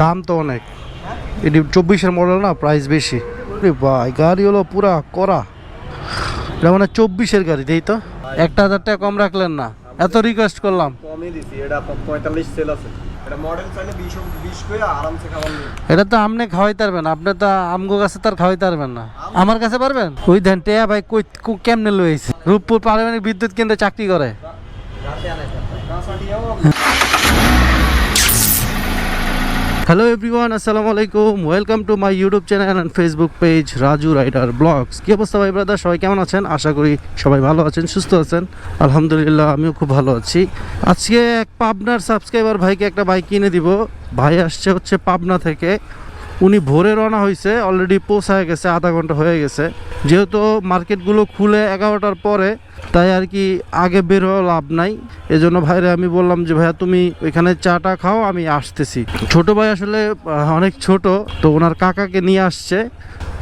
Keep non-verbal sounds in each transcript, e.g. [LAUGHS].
দাম তো অনেক। এটি চব্বিশের মডেল না প্রাইস বেশি। ভাই গাড়ি হলো পুরা করা। এটা মানে চব্বিশের গাড়ি তাই তো। একটা হাজার টাকা কম রাখলেন না। এত রিকোয়েস্ট করলাম। এটা তো আপনি খাওয়াইতে পারবেন আপনি তো আমগো কাছে তার খাওয়াইতে পারবেন না। আমার কাছে পারবেন? ওই দেন টেয়া ভাই কই কেমনে লইছে রূপপুর পারমাণবিক বিদ্যুৎ কেন্দ্রে চাকরি করে। হ্যালো এভরিওয়ান আসসালামু আলাইকুম welcome to my YouTube channel and Facebook page Raju rider blogs কী অবস্থা ভাই ব্রাদার সবাই কেমন আছেন? আশা করি সবাই ভালো আছেন, সুস্থ আছেন। আলহামদুলিল্লাহ, আমিও খুব ভালো আছি। আজকে এক পাবনার সাবস্ক্রাইবার ভাইকে একটা বাইক কিনে দিব। ভাই আসছে হচ্ছে পাবনা থেকে। উনি ভোরে রওনা হয়েছে অলরেডি পৌঁছায় গেছে, আধা ঘণ্টা হয়ে গেছে। যেহেতু মার্কেটগুলো খুলে এগারোটার পরে, তাই আর কি আগে বের হওয়া লাভ নাই। এজন্য ভাইরে আমি বললাম যে, ভাইয়া, তুমি ওইখানে চাটা খাও, আমি আসতেছি। ছোট ভাই আসলে অনেক ছোট, তো ওনার কাকাকে নিয়ে আসছে।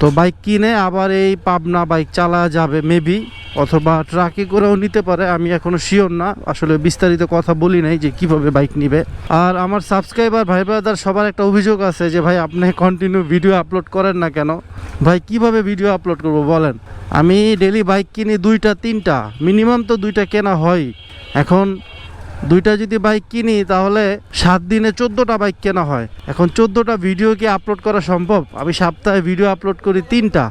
তো বাইক কিনে আবার এই পাবনা বাইক চালা যাবে মেবি অথবা ট্রাকে করেও নিতে পারে, আমি এখনও শিওর না। আসলে বিস্তারিত কথা বলি নাই যে কীভাবে বাইক নিবে। আর আমার সাবস্ক্রাইবার ভাই ব্রাদার সবার একটা অভিযোগ আছে যে, ভাই, আপনি কন্টিনিউ ভিডিও আপলোড করেন না কেন? ভাই, কীভাবে ভিডিও আপলোড করব বলেন? আমি ডেলি বাইক কিনি দুইটা, তিনটা মিনিমাম তো দুইটা কেনা হয়। এখন দুইটা যদি বাইক কিনি, তাহলে সাত দিনে চোদ্দোটা বাইক কেনা হয়। এখন চোদ্দোটা ভিডিও কি আপলোড করা সম্ভব? আমি সপ্তাহে ভিডিও আপলোড করি তিনটা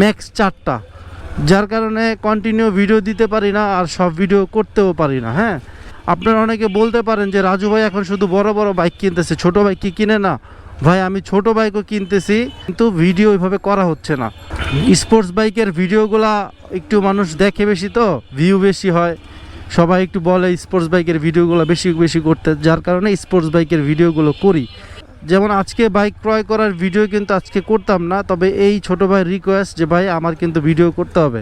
ম্যাক্স চারটা। যার কারণে কন্টিনিউ ভিডিও দিতে পারি না আর সব ভিডিও করতেও পারি না হ্যাঁ? আপনারা অনেকে বলতে পারেন যে, রাজু ভাই এখন শুধু বড় বড় বাইক কিনতেছে, ছোট বাইক কি কিনে না? ভাই, আমি ছোট বাইকও কিনতেছি, কিন্তু ভিডিও ওইভাবে করা হচ্ছে না। স্পোর্টস বাইকের ভিডিওগুলা একটু মানুষ দেখে বেশি তো ভিউ বেশি হয়। সবাই একটু বলে স্পোর্টস বাইকের ভিডিওগুলো বেশি বেশি করতে, যার কারণে স্পোর্টস বাইকের ভিডিওগুলো করি। যেমন আজকে বাইক ক্রয় করার ভিডিও কিন্তু আজকে করতাম না, তবে এই ছোট ভাই রিকোয়েস্ট যে, ভাই, আমার কিন্তু ভিডিও করতে হবে।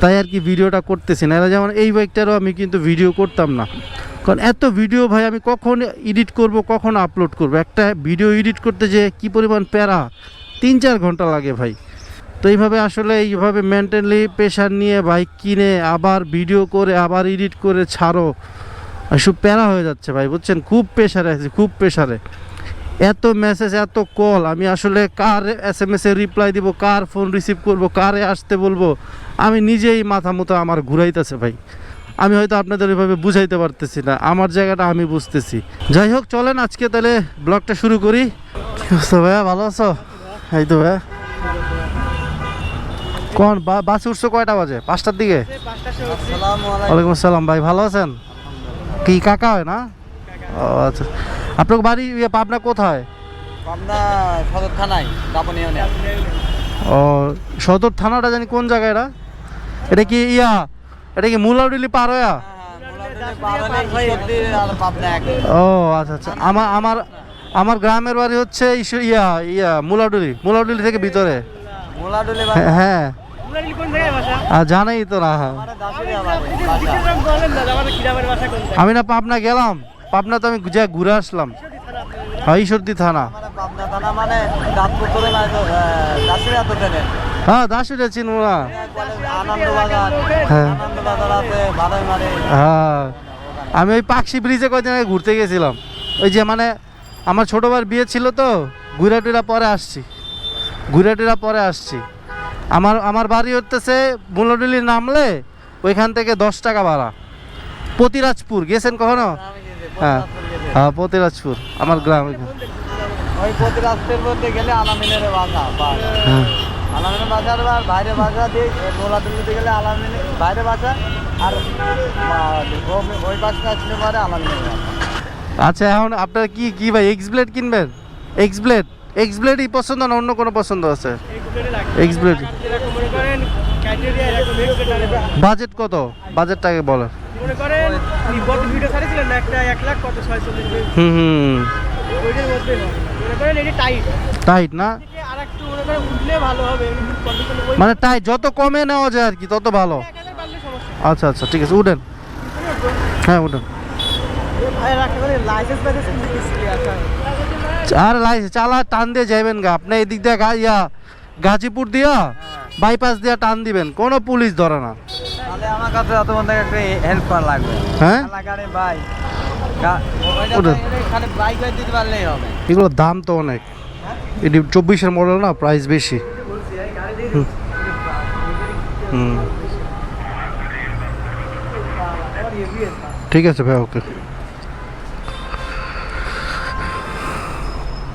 তাই আর কি ভিডিওটা করতেছি না। যেমন, এই বাইকটারও আমি কিন্তু ভিডিও করতাম না। কারণ এত ভিডিও ভাই আমি কখন এডিট করব, কখন আপলোড করব? একটা ভিডিও এডিট করতে যে কি পরিমাণ প্যারা? তিন চার ঘণ্টা লাগে ভাই। তো এইভাবে আসলে এইভাবে মেন্টালি প্রেশার নিয়ে বাইক কিনে আবার ভিডিও করে, আবার এডিট করে ছাড়ো। এসব প্যারা হয়ে যাচ্ছে ভাই, বুঝছেন? খুব প্রেশারে আছে, খুব প্রেশারে এত মেসেজ এত কল আমি আসলে কার এস এম এস রিপ্লাই দিব, কার ফোন রিসিভ করব, কারে আসতে বলব? আমি নিজেই মাথা মতো আমার ঘুরাইতেছে ভাই। আমি হয়তো আপনাদের ওইভাবে বুঝাইতে পারতেছি না। আমার জায়গাটা আমি বুঝতেছি। যাই হোক চলেন আজকে তাহলে ব্লগটা শুরু করি। অবস্থা ভাইয়া? ভালো আছো? এই তো ভাইয়া। কোন বাসে উঠছো কয়টা বাজে? পাঁচটার দিকে? আসসালামু ওয়ালাইকুম আসসালাম ভাই ভালো আছেন? কি কাকা হয় না? ও আচ্ছা। আপনার বাড়ি ইয়ে পাবনা কোথায়? পাবনা সদর থানায় ও সদর থানাটা জানি কোন জায়গায় এটা এটা কি ইয়া? এটা কি মুলাউডিলি পার হয়া ও আচ্ছা আচ্ছা। আমার আমার আমার গ্রামের বাড়ি হচ্ছে ইয়া ইয়া মুলাউডুলি মুলাউডুলি থেকে ভিতরে। হ্যাঁ, হ্যাঁ আর জানাই তো না। আমি না পাবনা গেলাম। পাবনা তো আমি যা ঘুরে আসলাম। হ্যাঁ ঈশ্বরদী থানা। পাবনা থানা মানে দাঁতপুর করে না দাসুরিয়া হ্যাঁ দাসুরে চিনবো না। আনন্দবাজার হ্যাঁ। হ্যাঁ। আমি ওই পাকশি ব্রিজে কয়দিন আগে ঘুরতে গেছিলাম। ওই যে মানে আমার ছোটো ভাইয়ের বিয়ে ছিল তো ঘুরা টুরা পরে আসছি। ঘুরা টুরা পরে আসছি। আমার আমার বাড়ি হতেছে মুলাডুলি নামলে ওইখান থেকে দশ টাকা ভাড়া। পতিরাজপুর গেছেন কখনো? হ্যাঁ। হ্যাঁ পতিরাজপুর আমার গ্রাম ওই গেলে আলামিনের হ্যাঁ। আলামিনের বাজার আর বাইরে বাজার দিয়ে মোলাদুলিতে গেলে আলামিনের বাইরে বাজার আর ওই পাশে আসলে পরে আলামিনের আচ্ছা এখন আপনার কি কি ভাই এক্স ব্লেড কিনবেন? এক্স ব্লেড এক্স ব্লেডই পছন্দ না অন্য কোনো পছন্দ আছে? এক্স ব্লেড বাজেট কত? বাজেটটাকে বলেন। মনে করেন গত ভিডিও ছাড়িয়েছিলেন না একটা এক লাখ কত ছয় হুম হুম ওইটার মধ্যে মনে করেন এটি টাইট টাইট না? মনে করেন উঠলে ভালো হবে মানে তাই যত কমে নেওয়া যায় আর কি তত ভালো। আচ্ছা আচ্ছা ঠিক আছে উঠেন। হ্যাঁ উঠেন। আর লাইসেন্স চালা টান দিয়ে যাইবেন গা। আপনি এদিক দিয়ে গা ইয়া গাজীপুর দিয়া বাইপাস দিয়া টান দিবেন। কোনো পুলিশ ধরে না। তাহলে আমার কাছে এত বন্ধু একটা হেল্প করা লাগবে। হ্যাঁ? লাগারে ভাই ওটা- খালি বাইক বাইক দিতে পারলেই হবে। এগুলোর দাম তো অনেক। এটি চব্বিশের মডেল না প্রাইস বেশি। হুম। ঠিক আছে ভাই, ওকে।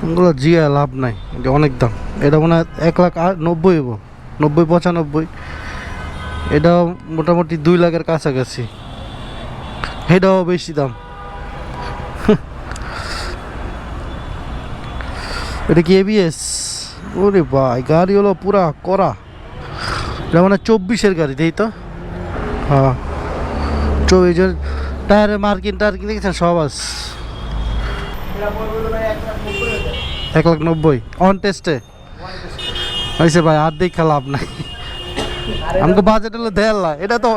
ওগুলো জিয়া লাভ নাই, এটা অনেক দাম। এটা মনে হয় এক লাখ নব্বই হব নব্বই, পঁচানব্বই। এটাও মোটামুটি দুই লাখের কাছাকাছি। এটাও বেশি দাম। এটা কি এবিএস ওরে ভাই গাড়ি হলো পুরা করা এটা মানে চব্বিশের গাড়ি তাই তো? হ্যাঁ। চব্বিশের টায়ারে মার্কিন, টার্কিন দেখেছেন? সব আস এক লাখ নব্বই অন টেস্টে হয়েছে ভাই, আর দেখা লাভ নাই। আমাকে বাজেট হলো দেড় এটা তো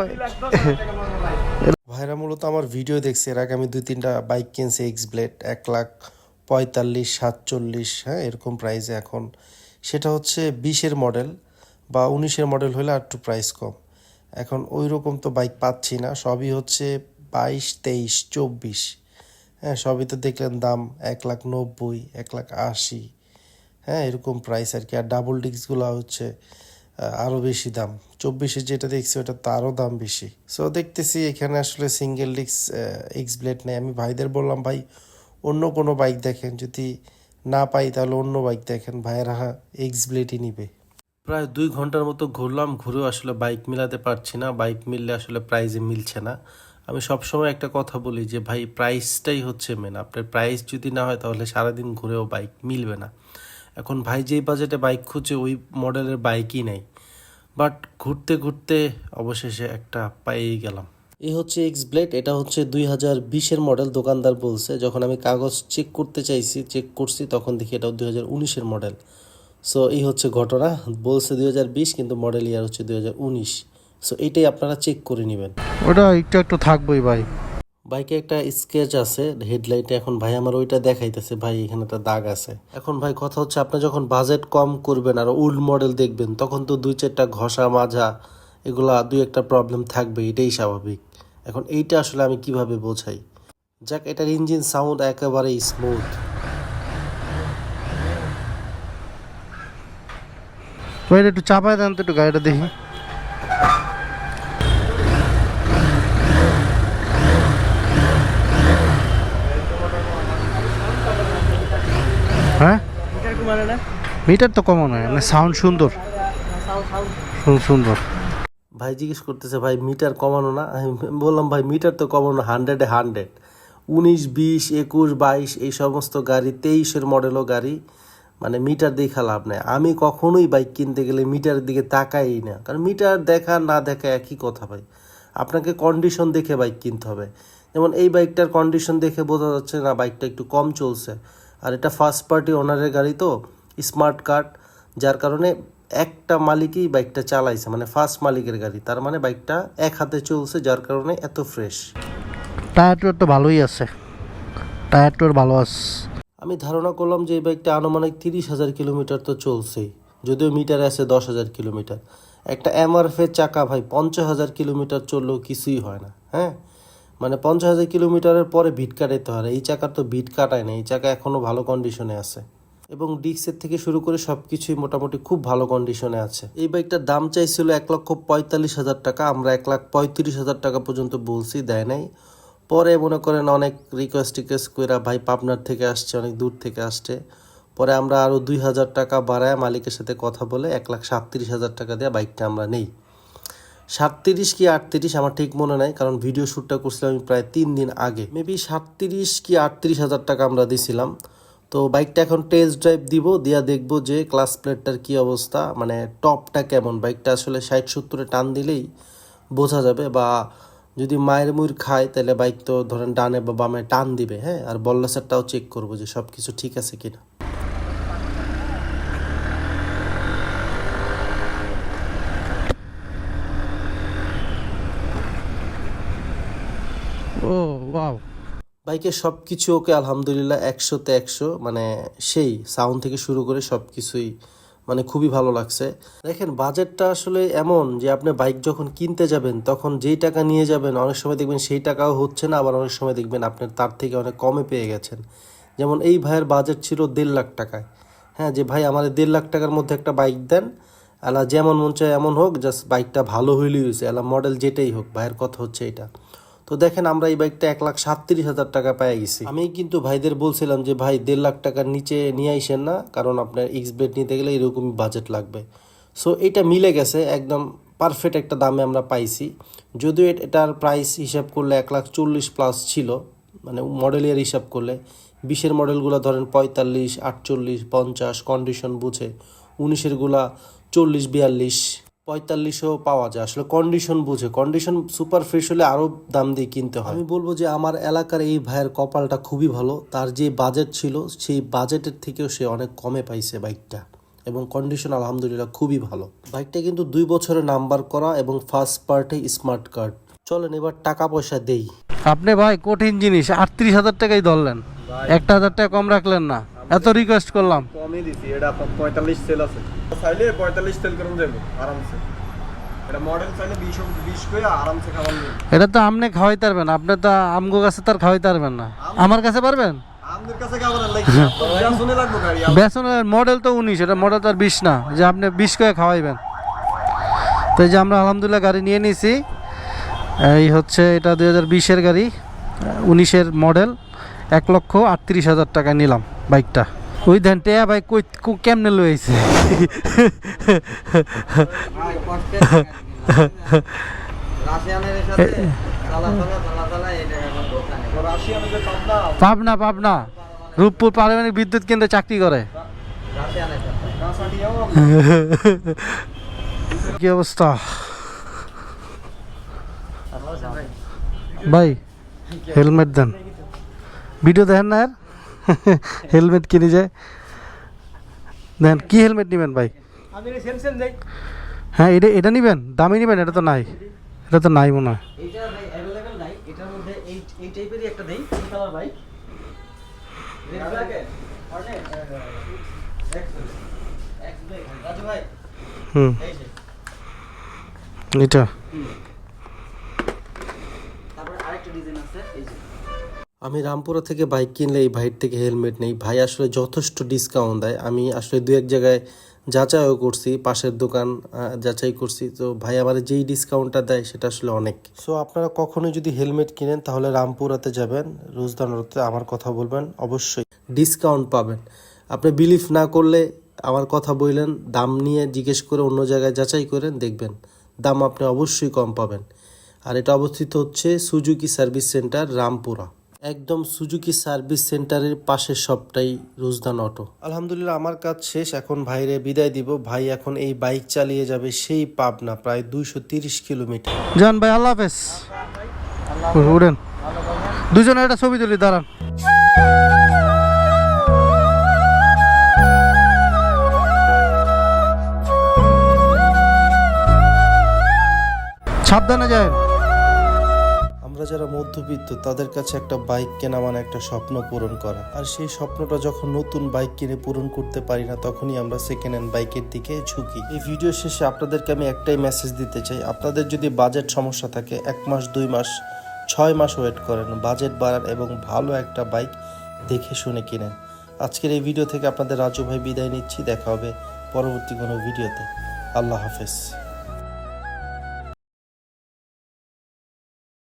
ভাইরা মূলত আমার ভিডিও দেখছে, এর আগে আমি দুই তিনটা বাইক কিনছি এক্স ব্লেড এক লাখ পঁয়তাল্লিশ, সাতচল্লিশ হ্যাঁ এরকম প্রাইসে এখন। সেটা হচ্ছে বিশের মডেল বা উনিশের মডেল হলে আর একটু প্রাইস কম। এখন ওই রকম তো বাইক পাচ্ছি না, সবই হচ্ছে বাইশ, তেইশ, চব্বিশ। হ্যাঁ সবই তো দেখলেন দাম এক লাখ নব্বই, এক লাখ আশি। হ্যাঁ এরকম প্রাইস আর কি। আর ডাবল ডিস্কগুলো হচ্ছে আরও বেশি দাম। চব্বিশে যেটা দেখছি ওটা তো আরও দাম বেশি। সো দেখতেছি এখানে আসলে সিঙ্গেল ডিস্ক এক্স ব্লেড নেই। আমি ভাইদের বললাম, ভাই অন্য কোনো বাইক দেখেন, যদি না পাই তাহলে অন্য বাইক দেখেন, ভাইয়েরা এক্স ব্লেডই নিবে। প্রায় দুই ঘণ্টার মতো ঘুরলাম, ঘুরেও আসলে বাইক মিলাতে পারছি না বাইক মিললে আসলে প্রাইজে মিলছে না। আমি সবসময় একটা কথা বলি যে, ভাই প্রাইসটাই হচ্ছে মেন আপনার প্রাইস যদি না হয় তাহলে সারাদিন ঘুরেও বাইক মিলবে না। এখন ভাই যেই বাজেটে বাইক খুঁজে ওই মডেলের বাইকই নেই। বাট ঘুরতে ঘুরতে অবশেষে একটা পাইয়েই গেলাম। এই হচ্ছে এক্স ব্লেড এটা হচ্ছে দুই হাজার বিশের মডেল দোকানদার বলছে। যখন আমি কাগজ চেক করতে চাইছি চেক করছি তখন দেখি এটা দুই হাজার উনিশের মডেল সো এই হচ্ছে ঘটনা। বলছে দুই হাজার বিশ কিন্তু মডেল ইয়ার হচ্ছে দুই হাজার উনিশ। সো এটাই আপনারা চেক করে নেবেন। ওটা একটু একটু থাকবোই ভাই। বাইকে একটা স্কেচ আছে হেডলাইটে এখন ভাই আমার ওইটা দেখাইতেছে। ভাই এখানে একটা দাগ আছে। এখন ভাই কথা হচ্ছে আপনি যখন বাজেট কম করবেন আর ওল্ড মডেল দেখবেন তখন তো দুই চারটা ঘষা মাজা এগুলা দুই একটা প্রবলেম থাকবে এটাই স্বাভাবিক। এখন এইটা আসলে আমি কীভাবে বোঝাই? যাক এটার ইঞ্জিন সাউন্ড একেবারে স্মুথ ভাই এটা একটু চাপায় দেন তো একটু গাড়িটা দেখি। হ্যাঁ? মিটার তো কমন হয় মানে সাউন্ড সুন্দর। সাউন্ড সাউন্ড সুন্দর। ভাই জিজ্ঞেস করতেছে, ভাই, মিটার কমানো না? আমি বললাম, ভাই, মিটার তো কমানো হান্ড্রেডে হান্ড্রেড উনিশ, বিশ, একুশ, বাইশ, এই সমস্ত গাড়ি, তেইশের মডেলও গাড়ি মানে মিটার দেখা লাভ নেই। আমি কখনোই বাইক কিনতে গেলে মিটারের দিকে তাকাই না। কারণ মিটার দেখা, না দেখা একই কথা ভাই। আপনাকে কন্ডিশন দেখে বাইক কিনতে হবে। যেমন এই বাইকটার কন্ডিশন দেখে বোঝা যাচ্ছে, না, বাইকটা একটু কম চলছে। আর এটা ফার্স্ট পার্টি ওনারের গাড়ি তো স্মার্ট কার্ড যার কারণে একটা মালিকই বাইকটা চালাইছে মানে ফার্স্ট মালিকের গাড়ি। তার মানে বাইকটা এক হাতে চলছে যার কারণে এত ফ্রেশ টায়ার টুয়ার তো ভালোই আছে। টায়ার টুয়ার ভালো আছে। আমি ধারণা করলাম যে এই বাইকটা আনুমানিক তিরিশ হাজার কিলোমিটার তো চলছেই যদিও মিটার আছে দশ হাজার কিলোমিটার। একটা এমআরএফের চাকা ভাই পঞ্চাশ হাজার কিলোমিটার চললেও কিছুই হয় না হ্যাঁ? মানে পঞ্চাশ হাজার কিলোমিটারের পরে ভিট কাটাইতে হয় এই চাকার তো ভিট কাটায় না এই চাকা এখনও ভালো কন্ডিশনে আছে। এবং ডিক্সের থেকে শুরু করে সব কিছুই মোটামুটি খুব ভালো কন্ডিশনে আছে। এই বাইকটার দাম চাইছিল এক লক্ষ পঁয়তাল্লিশ হাজার টাকা। আমরা এক লাখ পঁয়ত্রিশ হাজার টাকা পর্যন্ত বলছি, দেয় নাই। পরে মনে করেন অনেক রিকোয়েস্ট টিকোয়েস্ট কইরা ভাই পাবনার থেকে আসছে, অনেক দূর থেকে আসছে। পরে আমরা আরও দুই হাজার টাকা বাড়ায় মালিকের সাথে কথা বলে এক লাখ সাতত্রিশ হাজার টাকা দিয়ে বাইকটা আমরা নেই। সাতত্রিশ কি আটত্রিশ আমার ঠিক মনে নাই, কারণ ভিডিও শ্যুটটা করছিলাম আমি প্রায় তিন দিন আগে। মেবি সাতত্রিশ কি আটত্রিশ হাজার টাকা আমরা দিছিলাম। তো বাইকটা এখন টেস্ট ড্রাইভ দিব, দিয়া দেখব যে ক্লাস প্লেটটার কি অবস্থা মানে টপটা কেমন? বাইকটা আসলে ষাট সত্তরে টান দিলেই বোঝা যাবে বা যদি মায়ের মুর খায় তাহলে বাইক তো ধরেন ডানে বা বামে টান দিবে হ্যাঁ? আর বল্লাসারটাও চেক করব যে সব কিছু ঠিক আছে কিনা। বাইকের সব কিছু ওকে আলহামদুলিল্লাহ একশোতে একশো মানে সেই সাউন্ড থেকে শুরু করে সব কিছুই মানে খুবই ভালো লাগছে। দেখেন বাজেটটা আসলে এমন যে আপনি বাইক যখন কিনতে যাবেন, তখন যেই টাকা নিয়ে যাবেন, অনেক সময় দেখবেন সেই টাকাও হচ্ছে না, আবার অনেক সময় দেখবেন আপনার তার থেকে অনেক কমে পেয়ে গেছেন। যেমন এই ভাইয়ের বাজেট ছিল দেড় লাখ টাকায়। হ্যাঁ যে ভাই আমাদের দেড় লাখ টাকার মধ্যে একটা বাইক দেন আলা যেমন মন চায় এমন হোক জাস্ট বাইকটা ভালো হইলেই হয়েছে আলা মডেল যেটাই হোক, ভাইয়ের কথা হচ্ছে এটা। তো দেখেন আমরা এই বাইকটা এক লাখ সাতত্রিশ হাজার টাকা পেয়ে গেছি। আমি কিন্তু ভাইদের বলছিলাম যে, ভাই, দেড় লাখ টাকার নিচে নিয়ে আইসেন না, কারণ আপনার এক্স ব্লেড নিতে গেলে এরকমই বাজেট লাগবে। সো এটা মিলে গেছে, একদম পারফেক্ট একটা দামে আমরা পাইছি। যদিও এটার প্রাইস হিসাব করলে এক লাখ চল্লিশ প্লাস ছিল মানে মডেলের হিসাব করলে। বিশের মডেলগুলো ধরেন পঁয়তাল্লিশ, আটচল্লিশ, পঞ্চাশ কন্ডিশন বুঝে। উনিশেরগুলা চল্লিশ, বিয়াল্লিশ। পঁয়তাল্লিশও পাওয়া যায়। আসলে কন্ডিশন বুঝে। কন্ডিশন সুপার ফ্রেশ হলে আরও দাম দিয়ে কিনতে হয়। আমি বলব যে আমার এলাকার এই ভাইয়ের কপালটা খুবই ভালো। তার যে বাজেট ছিল সেই বাজেটের থেকেও সে অনেক কমে পাইছে বাইকটা এবং কন্ডিশন আলহামদুলিল্লাহ খুবই ভালো। বাইকটা কিন্তু দুই বছরের নাম্বার করা এবং ফার্স্ট পার্টে স্মার্ট কার্ড চলেন এবার টাকা পয়সা দেই। আপনি ভাই কঠিন জিনিস। আটত্রিশ হাজার টাকাই ধরলেন। একটা হাজার টাকা কম রাখলেন না। এত রিকোয়েস্ট করলাম। কমই দিছি এটা আপনার পঁয়তাল্লিশ সেল আছে। চাইলে পঁয়তাল্লিশ সেল করুন যাব আরামসে। এটা মডেল চাইলে বিশ বিশ করে আরামসে খাবার নেই এটা তো আপনি খাওয়াইতে পারবেন আপনি তো আমগো কাছে তার খাওয়াইতে পারবেন না। আমার কাছে পারবেন? [LAUGHS] বেসনের মডেল তো উনিশ এটা মডেল তো আর বিশ না। যে আপনি বিশ করে খাওয়াইবেন। তো এই যে আমরা আলহামদুলিল্লাহ গাড়ি নিয়ে নিয়েছি এই হচ্ছে এটা দুই হাজার বিশের গাড়ি উনিশের মডেল এক লক্ষ আটত্রিশ হাজার টাকা নিলাম বাইকটা। ওই দেন টেয়া বাইক কই কেমনে যে পাবনা পাবনা। রূপপুর পারমাণবিক বিদ্যুৎ কেন্দ্রে চাকরি করে। কি অবস্থা? ভাই, হেলমেট দেন। ভিডিও দেখেন না আর? হেলমেট কিনে যায় দেন কি হেলমেট নেবেন ভাই? হ্যাঁ এটা এটা নেবেন? দামি নেবেন? এটা তো নাই। এটা তো নাই মনে হয়। হুম। ভাই অ্যাভেলেবেল নাই এটার মধ্যে এই এই টাইপেরই একটা দেই এই কালার ভাই red black order X black Raju ভাই হুম এই যে এটা তারপরে আরেকটা ডিজাইন আছে এই যে আমি রামপুরা থেকে বাইক কিনলে এই ভাইয়ের থেকে হেলমেট নেই। ভাই আসলে যথেষ্ট ডিসকাউন্ট দেয়। আমি আসলে দু এক জায়গায় যাচাইও করছি পাশের দোকান যাচাই করছি। তো ভাই আমার যেই ডিসকাউন্টটা দেয় সেটা আসলে অনেক। সো আপনারা কখনোই যদি হেলমেট কিনেন তাহলে রামপুরাতে যাবেন রোজদান রোজদানতে আমার কথা বলবেন অবশ্যই। ডিসকাউন্ট পাবেন। আপনি বিলিভ না করলে আমার কথা বললেন দাম নিয়ে জিজ্ঞেস করে অন্য জায়গায় যাচাই করেন দেখবেন। দাম আপনি অবশ্যই কম পাবেন। আর এটা অবস্থিত হচ্ছে সুজুকি সার্ভিস সেন্টার রামপুরা। একদম সুজুকি সার্ভিস সেন্টারের পাশের সবটাই রোজদান অটো। আলহামদুলিল্লাহ আমার কাজ শেষ। এখন ভাইরে বিদায় দিব। ভাই এখন এই বাইক চালিয়ে যাবে সেই পাবনা প্রায় দুইশো তিরিশ কিলোমিটার। যান ভাই আল্লাহ হাফেজ। উড়েন দুজনে একটা ছবি তুলি দাঁড়ান। সাবধানে যায় আমরা যারা মধ্যবিত্ত, তাদের কাছে একটা বাইক কেনা মানে একটা স্বপ্ন পূরণ করা। আর সেই স্বপ্নটা যখন নতুন বাইক কিনে পূরণ করতে পারি না, তখনই আমরা সেকেন্ড হ্যান্ড বাইকের দিকে ঝুঁকি। এই ভিডিও শেষে আপনাদেরকে আমি একটাই মেসেজ দিতে চাই। আপনাদের যদি বাজেট সমস্যা থাকে, এক মাস, দুই মাস, ছয় মাস ওয়েট করেন। বাজেট বাড়ান এবং ভালো একটা বাইক দেখে শুনে কিনেন। আজকের এই ভিডিও থেকে আপনাদের রাজু ভাই বিদায় নিচ্ছি। দেখা হবে পরবর্তী কোনো ভিডিওতে আল্লাহ হাফেজ।